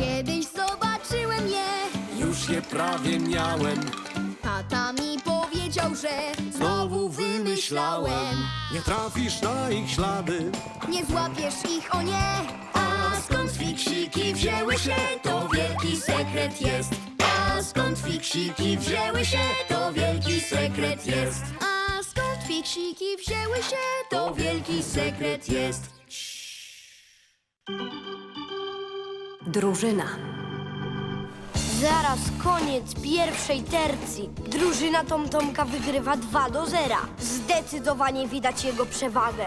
Kiedyś zobaczyłem je. Już je prawie miałem, Tata mi powiedział, że znowu wymyślałem. Nie trafisz na ich ślady, nie złapiesz ich, o nie. A skąd fiksiki wzięły się, to wielki sekret jest. A skąd fiksiki wzięły się, to wielki sekret jest. A skąd fiksiki wzięły się, To wielki sekret jest. Drużyna. Zaraz koniec pierwszej tercji. Drużyna Tomtomka wygrywa 2 do 0. Zdecydowanie widać jego przewagę.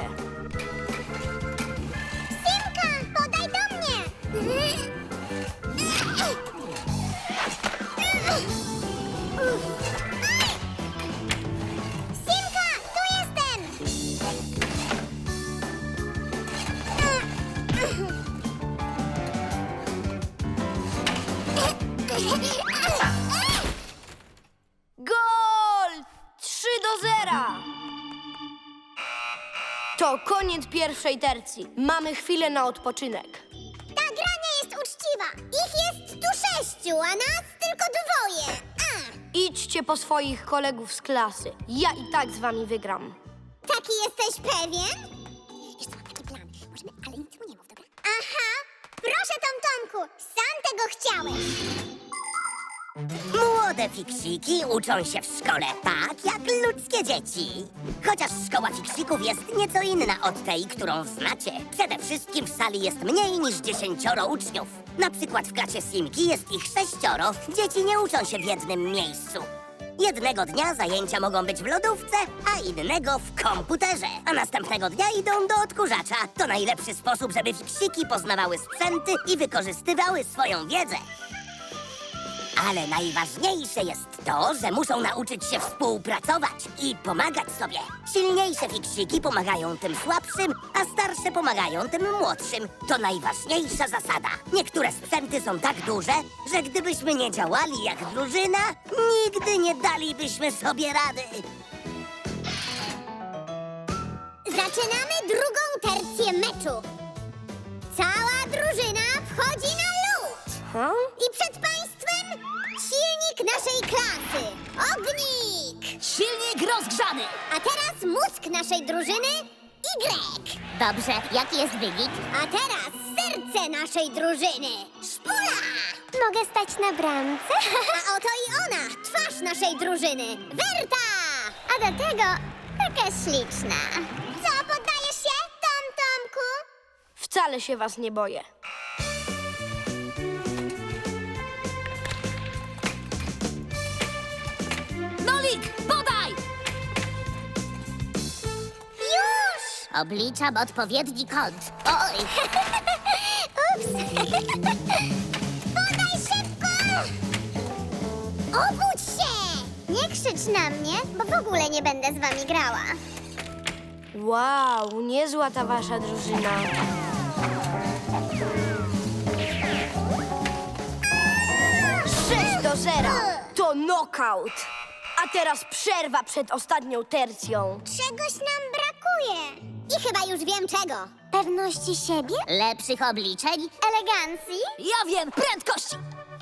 To koniec pierwszej tercji. Mamy chwilę na odpoczynek. Ta gra nie jest uczciwa. Ich jest tu sześciu, a nas tylko dwoje. A, Idźcie po swoich kolegów z klasy. Ja i tak z wami wygram. taki jesteś pewien? Wiesz co, mam taki plan. Możemy, ale nic mu nie mów, dobra? Aha, proszę Tom Tomku, sam tego chciałeś. Młode fiksiki uczą się w szkole tak, jak ludzkie dzieci. Chociaż szkoła fiksików jest nieco inna od tej, którą znacie. Przede wszystkim w sali jest mniej niż dziesięcioro uczniów. Na przykład w klasie Simki jest ich sześcioro. Dzieci nie uczą się w jednym miejscu. Jednego dnia zajęcia mogą być w lodówce, a innego w komputerze. A następnego dnia idą do odkurzacza. To najlepszy sposób, żeby fiksiki poznawały sprzęty i wykorzystywały swoją wiedzę. Ale najważniejsze jest to, że muszą nauczyć się współpracować i pomagać sobie. Silniejsze fiksiki pomagają tym słabszym, a starsze pomagają tym młodszym. To najważniejsza zasada. Niektóre sprzęty są tak duże, że gdybyśmy nie działali jak drużyna, nigdy nie dalibyśmy sobie rady. Zaczynamy drugą tercję meczu. Cała drużyna wchodzi na lód. Ha? Naszej klasy. Ognik! Silnik rozgrzany! A teraz mózg naszej drużyny Y. Dobrze, jaki jest wynik? A teraz serce naszej drużyny. Szpula! Mogę stać na bramce? A oto i ona, twarz naszej drużyny. Werta! A do tego taka śliczna. Co, poddajesz się, Tom Tomku? Wcale się was nie boję. Obliczam odpowiedni kąt. Oj! Ups! Podaj szybko! Obudź się! Nie krzycz na mnie, bo w ogóle nie będę z wami grała. Wow, niezła ta wasza drużyna. Sześć do zera. To knockout. A teraz przerwa przed ostatnią tercją. Czegoś nam brakuje. I chyba już wiem czego. Pewności siebie? Lepszych obliczeń? Elegancji? Ja wiem, prędkości!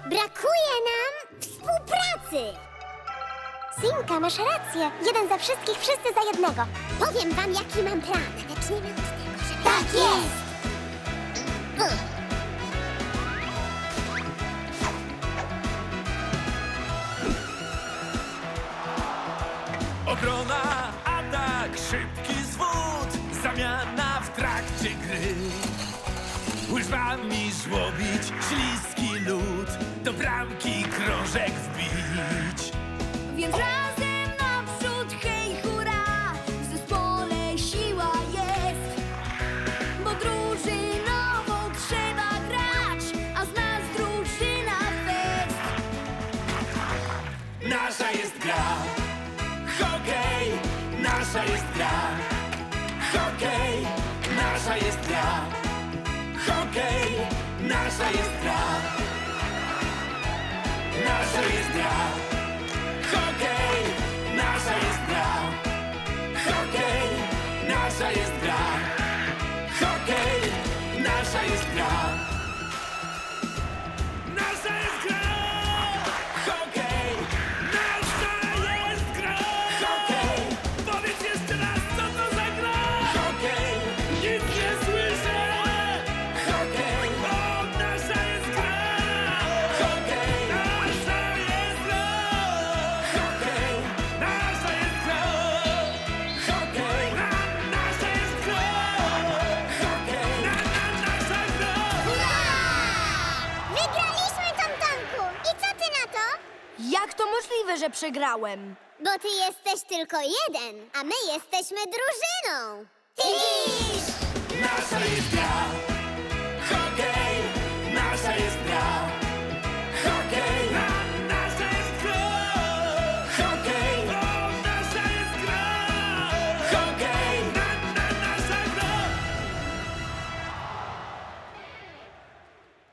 Brakuje nam współpracy. Simka, masz rację. Jeden za wszystkich, wszyscy za jednego. Powiem wam, jaki mam plan. Zaczniemy od tego, żeby... Tak jest! Obrona, atak, szybki zamiana w trakcie gry. Łyżwami żłobić śliski lód, do bramki krążek wbić. Więc razem nasza jest gra. Hokej, nasza jest gra. Nasza jest gra. że przegrałem. Bo ty jesteś tylko jeden, a my jesteśmy drużyną. Tisz! Nasza jest gra, hokej!